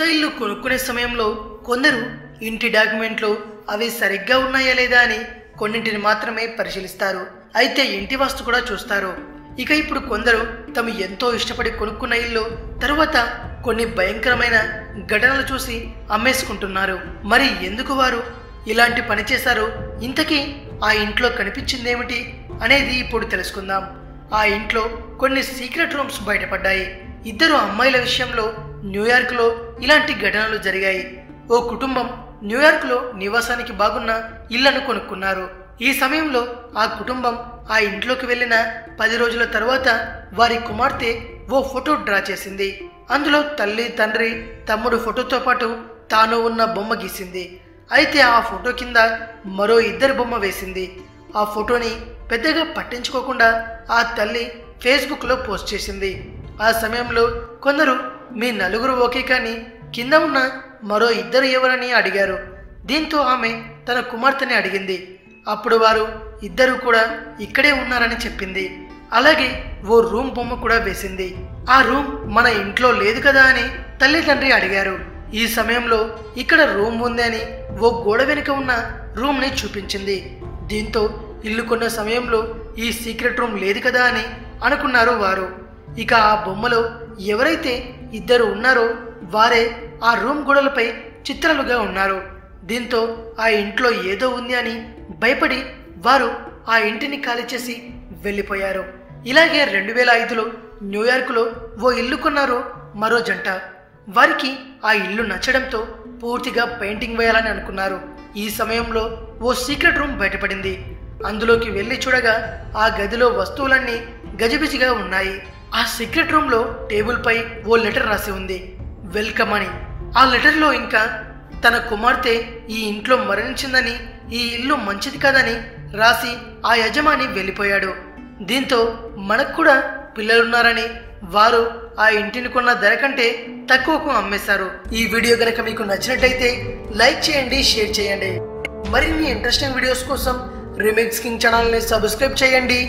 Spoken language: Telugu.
కొత్త ఇల్లు కొనుక్కునే సమయంలో కొందరు ఇంటి డాక్యుమెంట్లు అవి సరిగ్గా ఉన్నాయా లేదా అని కొన్నింటిని మాత్రమే పరిశీలిస్తారు. అయితే ఇంటి వాస్తు కూడా చూస్తారు. ఇక ఇప్పుడు కొందరు తమ ఎంతో ఇష్టపడి కొనుక్కున్న ఇల్లు తరువాత కొన్ని భయంకరమైన ఘటనలు చూసి అమ్మేసుకుంటున్నారు. మరి ఎందుకు వారు ఇలాంటి పని చేశారు? ఇంతకీ ఆ ఇంట్లో కనిపించిందేమిటి అనేది ఇప్పుడు తెలుసుకుందాం. ఆ ఇంట్లో కొన్ని సీక్రెట్ రూమ్స్ బయటపడ్డాయి. ఇద్దరు అమ్మాయిల విషయంలో న్యూయార్క్లో ఇలాంటి ఘటనలు జరిగాయి. ఓ కుటుంబం న్యూయార్క్లో నివాసానికి బాగున్న ఇళ్ళను కొనుక్కున్నారు. ఈ సమయంలో ఆ కుటుంబం ఆ ఇంట్లోకి వెళ్ళిన పది రోజుల తర్వాత వారి కుమార్తె ఓ ఫోటో డ్రా చేసింది. అందులో తల్లి తండ్రి తమ్ముడు ఫోటోతో పాటు తాను ఉన్న బొమ్మ గీసింది. అయితే ఆ ఫోటో కింద మరో ఇద్దరి బొమ్మ వేసింది. ఆ ఫోటోని పెద్దగా పట్టించుకోకుండా ఆ తల్లి ఫేస్బుక్లో పోస్ట్ చేసింది. ఆ సమయంలో కొందరు మీ నలుగురు ఓకే కానీ కింద ఉన్న మరో ఇద్దరు ఎవరని అడిగారు. దీంతో ఆమె తన కుమార్తెని అడిగింది. అప్పుడు వారు ఇద్దరు కూడా ఇక్కడే ఉన్నారని చెప్పింది. అలాగే ఓ రూమ్ బొమ్మ కూడా వేసింది. ఆ రూమ్ మన ఇంట్లో లేదు కదా అని తల్లిదండ్రి అడిగారు. ఈ సమయంలో ఇక్కడ రూమ్ ఉంది అని ఓ గోడ వెనుక ఉన్న రూమ్ని చూపించింది. దీంతో ఇల్లు కొన్న సమయంలో ఈ సీక్రెట్ రూమ్ లేదు కదా అని అనుకున్నారు వారు. ఇక ఆ బొమ్మలో ఎవరైతే ఇద్దరు ఉన్నారో వారే ఆ రూమ్ గోడలపై చిత్రాలుగా ఉన్నారు. దీంతో ఆ ఇంట్లో ఏదో ఉంది అని భయపడి వారు ఆ ఇంటిని ఖాళీ చేసి వెళ్ళిపోయారు. ఇలాగే రెండు వేల ఐదులో న్యూయార్క్లో ఓ ఇల్లు కొన్నారు మరో జంట. వారికి ఆ ఇల్లు నచ్చడంతో పూర్తిగా పెయింటింగ్ వేయాలని అనుకున్నారు. ఈ సమయంలో ఓ సీక్రెట్ రూమ్ బయటపడింది. అందులోకి వెళ్ళి చూడగా ఆ గదిలో వస్తువులన్నీ గజిబిజిగా ఉన్నాయి. ఆ సీక్రెట్ రూమ్లో టేబుల్పై ఓ లెటర్ రాసి ఉంది. వెల్కమ్ అని. ఆ లెటర్లో ఇంకా తన కుమార్తె ఈ ఇంట్లో మరణించిందని ఈ ఇల్లు మంచిది కాదని రాసి ఆ యజమాని వెళ్ళిపోయాడు. దీంతో మనకు కూడా పిల్లలున్నారని వారు ఆ ఇంటిని కొన్న ధర కంటే తక్కువకు అమ్మేశారు. ఈ వీడియో గనక మీకు నచ్చినట్లయితే లైక్ చేయండి షేర్ చేయండి. మరిన్ని ఇంట్రెస్టింగ్ వీడియోస్ కోసం రిమిక్స్ కింగ్ ఛానల్ని సబ్స్క్రైబ్ చేయండి.